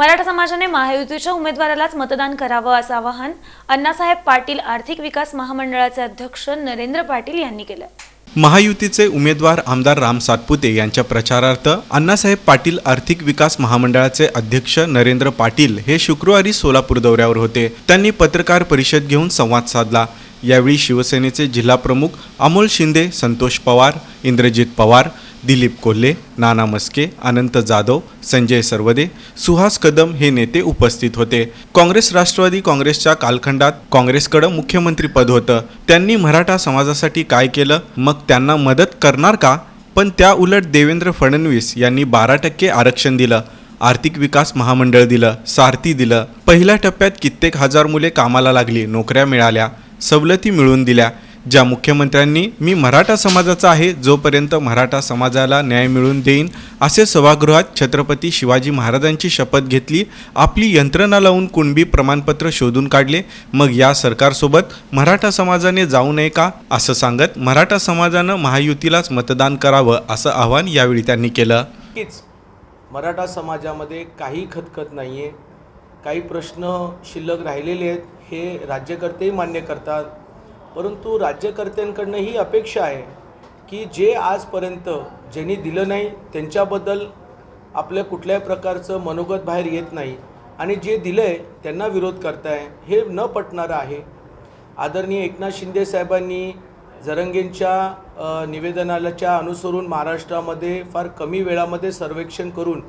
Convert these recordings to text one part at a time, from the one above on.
मराठा समाजाने महायुतीच्या उमेदवारालाच मतदान करावं असं आवाहन अण्णासाहेब पाटील आर्थिक विकास महामंडळाचे अध्यक्ष नरेंद्र पाटील यांनी केलं. महायुतीचे उमेदवार आमदार राम सातपुते यांच्या प्रचारार्थ अण्णासाहेब पाटील आर्थिक विकास महामंडळाचे अध्यक्ष नरेंद्र पाटील हे शुक्रवारी सोलापूर दौऱ्यावर होते. त्यांनी पत्रकार परिषद घेऊन संवाद साधला. यावेळी शिवसेनेचे जिल्हाप्रमुख अमोल शिंदे संतोष पवार इंद्रजित पवार दिलीप कोल्हे नाना मस्के अनंत जाधव संजय सरवदे सुहास कदम हे नेते उपस्थित होते. काँग्रेस राष्ट्रवादी काँग्रेसच्या कालखंडात काँग्रेसकडं मुख्यमंत्रीपद होतं. त्यांनी मराठा समाजासाठी काय केलं? मग त्यांना मदत करणार का? पण त्या उलट देवेंद्र फडणवीस यांनी बारा टक्के आरक्षण दिलं. आर्थिक विकास महामंडळ दिलं सारथी दिलं. पहिल्या टप्प्यात कित्येक हजार मुले कामाला लागली नोकऱ्या मिळाल्या सवलती मिळवून दिल्या. ज्या मुख्यमंत्र्यांनी मी मराठा समाजाचा आहे जोपर्यंत मराठा समाजाला न्याय मिळवून देईन असे सभागृहात छत्रपती शिवाजी महाराजांची शपथ घेतली. आपली यंत्रणा लावून कुणबी प्रमाणपत्र शोधून काढले. मग या सरकारसोबत मराठा समाजाने जाऊ नये का? असं सांगत मराठा समाजानं महायुतीलाच मतदान करावं असं आवाहन यावेळी त्यांनी केलं. मराठा समाजामध्ये काही खतखत नाही आहे काही प्रश्न शिल्लक राहिलेले आहेत. हे राज्यकर्तेही मान्य करतात. परंतु राज्यकर्त्यांकडनं ही अपेक्षा आहे की जे आजपर्यंत ज्यांनी दिलं नाही त्यांच्याबद्दल आपल्या कुठल्याही प्रकारचं मनोगत बाहेर येत नाही. आणि जे दिलं आहे त्यांना विरोध करताय हे न पटणारं आहे. आदरणीय एकनाथ शिंदे साहेबांनी जरंगेंच्या निवेदनालाच्या निवेदनाच्या अनुसरून महाराष्ट्रामध्ये फार कमी वेळामध्ये सर्वेक्षण करून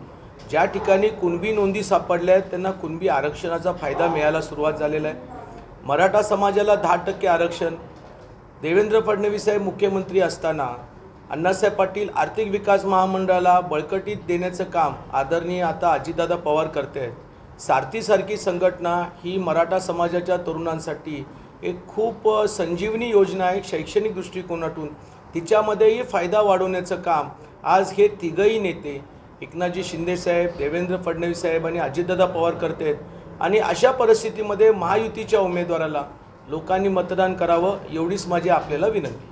ज्या ठिकाणी कुणबी नोंदी सापडल्या आहेत त्यांना कुणबी आरक्षणाचा फायदा मिळायला सुरुवात झालेला आहे. मराठा समाजाला दहा टक्के आरक्षण. देवेंद्र फडणवीस साहेब मुख्यमंत्री असताना अण्णासाहेब पाटील आर्थिक विकास महामंडळाला बळकटीत देण्याचं काम आदरणीय आता अजितदादा पवार करते आहेत. सारथीसारखी संघटना ही मराठा समाजाच्या तरुणांसाठी एक खूप संजीवनी योजना आहे शैक्षणिक दृष्टिकोनातून. तिच्यामध्येही फायदा वाढवण्याचं काम आज हे तिघही नेते एकनाथजी शिंदेसाहेब देवेंद्र फडणवीस साहेब आणि अजितदादा पवार करते आहेत. आणि अशा परिस्थितीमध्ये महायुतीच्या उमेदवाराला लोकांनी मतदान करावं एवढीच माझी आपल्याला विनंती.